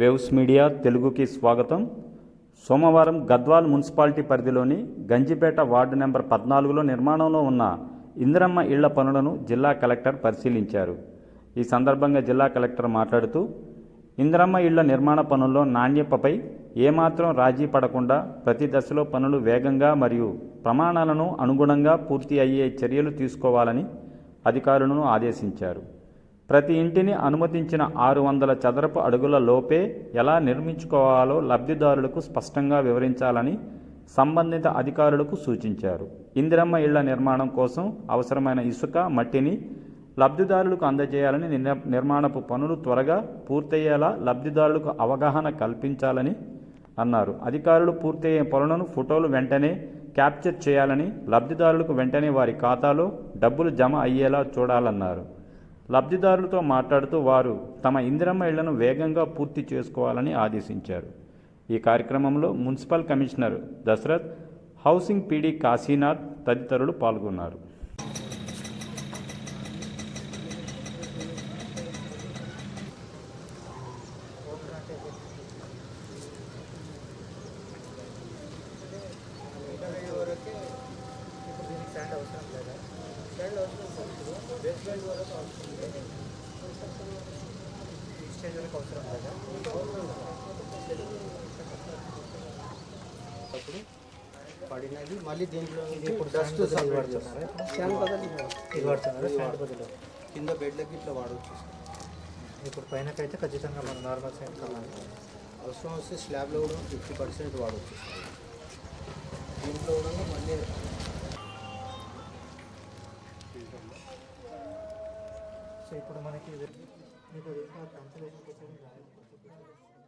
Waves media తెలుగుకి స్వాగతం. సోమవారం గద్వాల్ మున్సిపాలిటీ పరిధిలోని గంజిపేట వార్డు నెంబర్ పద్నాలుగులో నిర్మాణంలో ఉన్న ఇందిరమ్మ ఇళ్ళ పనులను జిల్లా కలెక్టర్ పరిశీలించారు. ఈ సందర్భంగా జిల్లా కలెక్టర్ మాట్లాడుతూ ఇందిరమ్మ ఇళ్ళ నిర్మాణ పనుల్లో నాణ్యతపై ఏమాత్రం రాజీ పడకుండా ప్రతి దశలో పనులు వేగంగా మరియు ప్రమాణాలను అనుగుణంగా పూర్తి అయ్యే చర్యలు తీసుకోవాలని అధికారులను ఆదేశించారు. ప్రతి ఇంటిని అనుమతించిన ఆరు వందల చదరపు అడుగుల లోపే ఎలా నిర్మించుకోవాలో లబ్ధిదారులకు స్పష్టంగా వివరించాలని సంబంధిత అధికారులకు సూచించారు. ఇందిరమ్మ ఇళ్ళ నిర్మాణం కోసం అవసరమైన ఇసుక మట్టిని లబ్ధిదారులకు అందజేయాలని నిర్మాణపు పనులు త్వరగా పూర్తయ్యేలా లబ్ధిదారులకు అవగాహన కల్పించాలని అన్నారు. అధికారులు పూర్తయ్యే పనులను ఫోటోలు వెంటనే క్యాప్చర్ చేయాలని లబ్ధిదారులకు వెంటనే వారి ఖాతాలో డబ్బులు జమ అయ్యేలా చూడాలన్నారు. లబ్ధిదారులతో మాట్లాడుతూ వారు తమ ఇందిరమ్మ ఇళ్ళను వేగంగా పూర్తి చేసుకోవాలని ఆదేశించారు. ఈ కార్యక్రమంలో municipal commissioner Dasharath housing PD Kashinath తదితరులు పాల్గొన్నారు. స్టాండ్ అవసరం లేదా? స్టాండ్ అవసరం బెస్ట్ వరకు అవసరం. అవసరం లేదా? అప్పుడు పడినది మళ్ళీ దీంట్లో ఇప్పుడు డస్ట్ బదులు ఇది బదులు. కింద బెడ్లకి ఇట్లా వాడవచ్చు ఇప్పుడు పైనకైతే ఖచ్చితంగా మన నార్మల్ స్టాండ్ కావాలి అవసరం వస్తే స్లాబ్లో కూడా ఫిఫ్టీ పర్సెంట్ వాడవచ్చు దీంట్లో కూడా మళ్ళీ సో ఇప్పుడు మనకి 내가 여기 살았다 안 살았을 거 살은 거 알고 어떻게 살았어